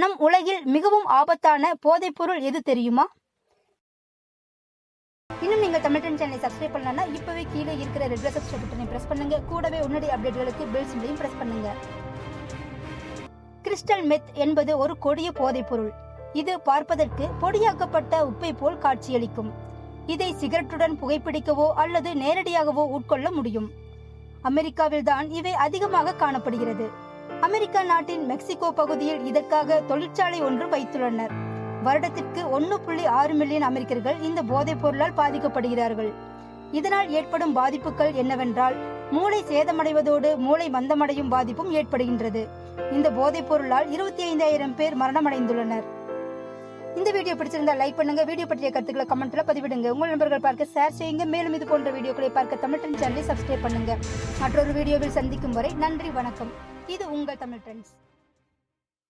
நம் உலகில் மிகவும் ஆபத்தான போதைப்பொருள் எது தெரியுமா? இன்னும் நீங்கள் தமிழ் ட்ரெண்ட் சேனலை சப்ஸ்கிரைப் பண்ணலன்னா இப்போவே கீழே இருக்கிற ரெட் கலர் சப்ஸ்கிரைப் பட்டனை பிரஸ் பண்ணுங்க. கூடவே உன்னடி அப்டேட்களுக்கு பெல் சிம்லையும் பிரஸ் பண்ணுங்க. கிறிஸ்டல் மெத் என்பது ஒரு கொடிய போதைப்பொருள் இது பார்ப்பதற்கு பொடியாக்கப்பட்ட உப்பை போல் காட்சியளிக்கும். இதை சிகரெட்டுடன் புகைப்பிடிக்கவோ அல்லது நேரடியாகவோ உட்கொள்ள முடியும். அமெரிக்காவில் தான் இவை அதிகமாக காணப்படுகிறது. அமெரிக்கா நாட்டின் மெக்சிகோ பகுதியில் இதற்காக தொழிற்சாலை ஒன்று வைத்துள்ளனர். வருடத்திற்கு ஒன்று புள்ளி ஆறு மில்லியன் அமெரிக்கர்கள் இந்த போதைப் பொருளால் பாதிக்கப்படுகிறார்கள். இதனால் ஏற்படும் பாதிப்புகள் என்னவென்றால் மூளை சேதமடைவதோடு மூளை மந்தமடையும் பாதிப்பும் ஏற்படுகின்றது. இந்த போதைப் பொருளால் இருபத்தி ஐந்தாயிரம் பேர் மரணமடைந்துள்ளனர். இந்த வீடியோ பிடிச்சிருந்தா லைக் பண்ணுங்க. வீடியோ பற்றிய கருத்துக்களை கமெண்ட்ல பதிவிடுங்க. உங்கள் நண்பர்கள் பார்க்க ஷேர் செய்யுங்க. மேலும் இது போன்ற வீடியோக்களை பார்க்க தமிழ் ட்ரெண்ட் சேனலை சப்ஸ்கிரைப் பண்ணுங்க. மற்றொரு வீடியோவில் சந்திக்கும் வரை நன்றி வணக்கம். இது உங்கள் தமிழ் ட்ரெண்ட்ஸ்